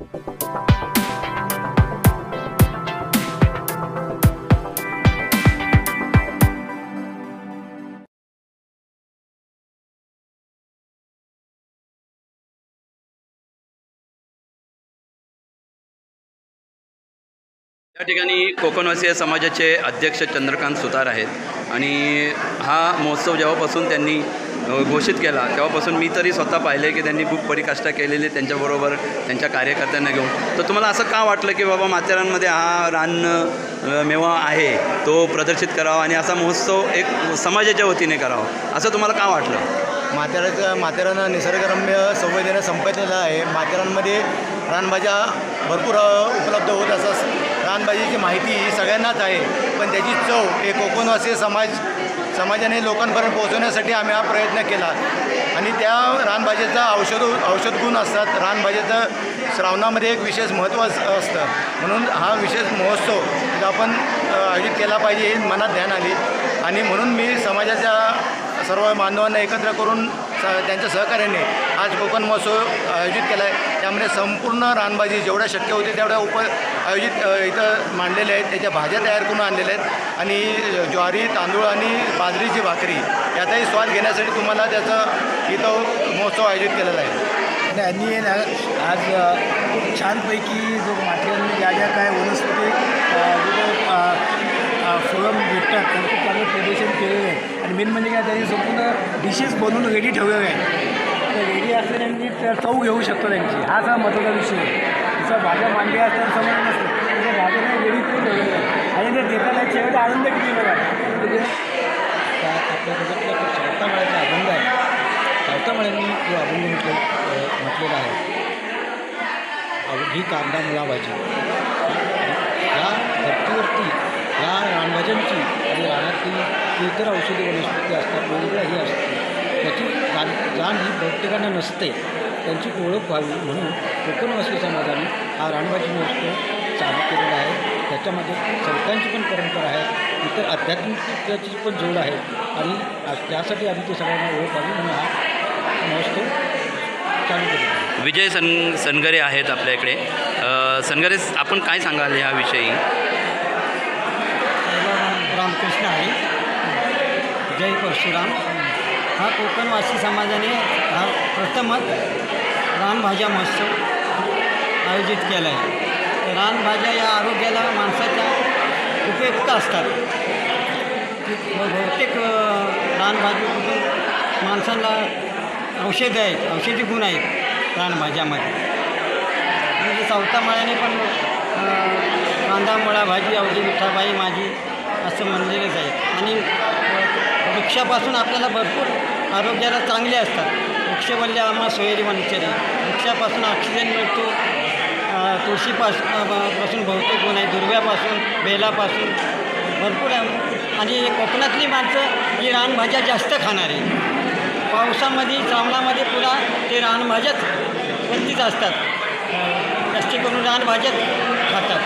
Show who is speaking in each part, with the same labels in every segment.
Speaker 1: या ठिकाणी कोकणवासीय समाजाचे अध्यक्ष चंद्रकांत सुतार आहेत आणि हा महोत्सव जेव्हापासून त्यांनी घोषित केला. तेव्हापासून मी तरी स्वतः पाहिले की त्यांनी खूप परिकाष्ठा केलेली त्यांच्याबरोबर त्यांच्या कार्यकर्त्यांना घेऊन. तर तुम्हाला असं का वाटलं की बाबा माथेरानमध्ये हा रान मेवा आहे तो प्रदर्शित करावा आणि असा महोत्सव एक समाजाच्या वतीने करावा? असं तुम्हाला का वाटलं?
Speaker 2: माथेराचं माथेरान निसर्गरम्य संवेदना संपलेला आहे. माथेरानमध्ये रानभाज्या भरपूर उपलब्ध होत असं रानबाजीची माहिती ही सगळ्यांनाच आहे पण त्याची चव हे कोकणवासी समाज समाजाने लोकांपर्यंत पोहोचवण्यासाठी आम्ही हा प्रयत्न केला. आणि त्या रानभाज्याचा औषध औषध गुण असतात. रानभाज्याचं श्रावणामध्ये एक विशेष महत्त्व असतं. म्हणून हा विशेष महोत्सव जो आपण आयोजित केला पाहिजे हे मनात ध्यान आली. आणि म्हणून मी समाजाच्या सर्व मानवांना एकत्र करून स त्यांच्या सहकार्याने आज कोकण महोत्सव आयोजित केला आहे त्यामध्ये संपूर्ण रानभाजी जेवढ्या शक्य होते तेवढ्या उप आयोजित इथं मांडलेल्या आहेत. त्याच्या भाज्या तयार करून आणलेल्या आहेत. आणि ज्वारी तांदूळ आणि बाजरीची भाकरी याचाही स्वाद घेण्यासाठी तुम्हाला त्याचं इथं महोत्सव आयोजित केलेला आहे.
Speaker 3: त्यांनी आज खूप छानपैकी जो माथेरानमध्ये ज्या ज्या काय वनस्पती अ, जो फळं भेटतात त्यांचं खूप चांगलं प्रदर्शन केलेलं आहे. आणि मेन म्हणजे काय त्यांनी डिशेस बनवून रेडी ठेवलेले आहे तर रेडी असल्याने त्या चव घेऊ शकतो त्यांची. हाच हा महत्त्वाचा विषय आहे. जसं भाज्या मांडल्या असतात समज नसतं. तसं भाज्या रेडी करून ठेवलेलं आहे आणि ते देताना चेहरा आनंद किती बघा म्हणजे
Speaker 4: त्या सावतामाळ्याचा अभंग आहे सावतामाळ्यांनी जो अभंग म्हटलं म्हटलेला आहे अवघी कांदा मुलाभाजी या धर्तीवरती या रानभाज्यांची आणि रानातली इतर औषधी वनस्पती असतात वेगवेगळ्या ही असते त्याची जाण जाण ही प्रत्येकांना नसते. त्यांची ओळख व्हावी म्हणून कोकणवासी समाजाने हा रानभाजी महोत्सव चालू केलेला आहे. त्याच्यामध्ये संतांची पण परंपरा आहे इतर आध्यात्मिकतेची पण जोड आहे आणि आज- त्यासाठी आम्ही ते सगळ्यांना ओळख व्हावी म्हणून हा महोत्सव चालू आहे.
Speaker 1: विजय सन सनगरे आहेत आपल्या इकडे. सनगरे आपण काय सांगाल ह्याविषयी
Speaker 4: रामकृष्ण आहे जय परशुराम. हा कोकणवासी समाजाने हा प्रथमच रानभाज्या महोत्सव आयोजित केला आहे तर रानभाज्या या आरोग्याला माणसाच्या उपयुक्त असतात. बहुतेक अ, रानभाजीमधून माणसाला औषधं आहेत औषधी गुण आहेत रानभाज्यामध्ये. म्हणजे चौथा पण कांदा मुळा भाजी अवधी विठाबाई माझी असं म्हणलेलंच आहे. आणि वृक्षापासून आपल्याला भरपूर आरोग्याला चांगले असतात. वृक्षवल्ल्या म्हणजे आम्हा सोयरी वंचरी वृक्षापासून ऑक्सिजन मिळतो. तुळशीपासून पासून बहुतेक गुण आहे दुर्व्यापासून बेलापासून. भरपूर आहे. आणि कोकणातली माणसं ही रानभाज्या जास्त खाणारी. पावसामध्ये श्रावणामध्ये पुन्हा ते रानभाज्याच वरतीच असतात. जास्त जास्ती करून रानभाज्याच खातात.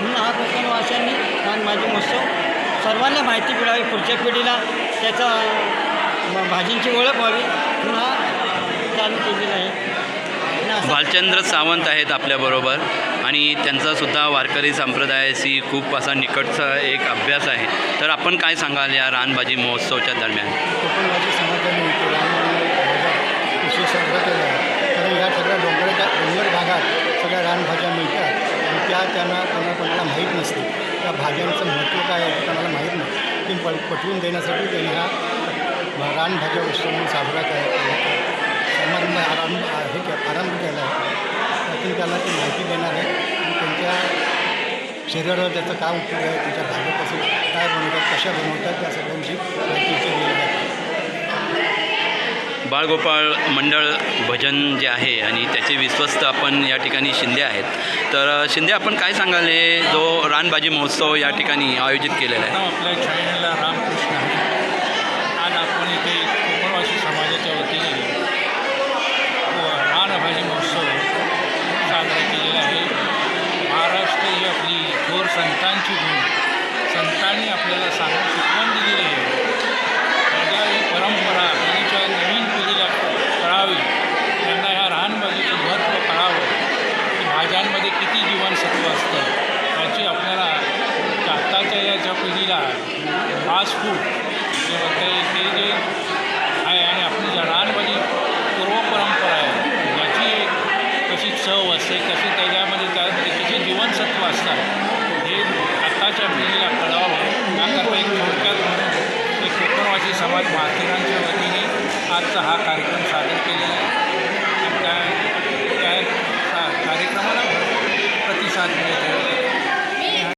Speaker 4: म्हणून हा कोकणवासियांनी रानभाजी महोत्सव सर्वांना माहिती मिळावी पुढच्या पिढीला त्याचा भाजींची ओळख व्हावी. म्हणून हा चालू केलेला आहे. आणि असं
Speaker 1: भालचंद्र सावंत आहेत आपल्याबरोबर आणि त्यांचासुद्धा वारकरी संप्रदायाशी खूप असा निकटचा एक अभ्यास आहे. तर आपण काय सांगाल या रानबाजी महोत्सवच्या दरम्यान?
Speaker 2: केला कारण या सगळ्या डोंगराच्या डोंगर भागात सगळ्या रानभाज्या मिळतात. आणि त्या त्यांना कोणा कोणाला माहीत नसते त्या भाज्यांचं महत्त्व काय आहे ते कोणाला माहीत नाही ती पटवून देण्यासाठी त्यांनी हा रानभाज्या उत्सव म्हणून साजरा केला. समारंभ आरंभ हे आरंभ केला आहे. त्यातून त्यांना ती माहिती देणार आहे. आणि त्यांच्या शरीरावर त्याचा काय उपयोग आहे त्याच्या भाज्या काय बनवतात कशा बनवतात त्या सगळ्यांची माहिती इथे दिली जाते.
Speaker 1: बाळगोपाळ मंडळ भजन जे आहे आणि त्याचे विश्वस्त आपण या ठिकाणी शिंदे आहेत. तर शिंदे आपण काय सांगाल? हे जो रानबाजी महोत्सव या ठिकाणी आयोजित केलेला आहे.
Speaker 5: आपल्या शाळेला रामकृष्ण आहे. आज आपण इथे कोकणवासी समाजाच्या वतीने व रानभाजी महोत्सव साजरा केलेला आहे. महाराष्ट्र ही आपली थोर संतांची भूमी. संतांनी आपल्याला सांग शिकवण दिलेली आहे माझ्या ही परंपरा पिढीच्या नवीन पिढीला कळावी त्यांना ह्या रानभाजीचं महत्त्व कळावं की भाज्यांमध्ये किती जीवनसत्व असतं याची आपल्याला आत्ताच्या या ज्या पिढीला फास्ट फूड जे म्हणता ते जे आहे आणि आपली ज्या लहानपणी पूर्वपरंपरा आहे याची एक कशी चव असते कशी त्याच्यामध्ये त्यामध्ये त्याचे जीवनसत्व असतात हे आत्ताच्या पिढीला कळावं. याकरता एक थोडक्यात म्हणून एक कोकणवासी समाज माध्यमांच्या वतीने आजचा हा कार्यक्रम सादर केलेला आहे. त्या कार्यक्रमाला भरपूर प्रतिसाद मिळत.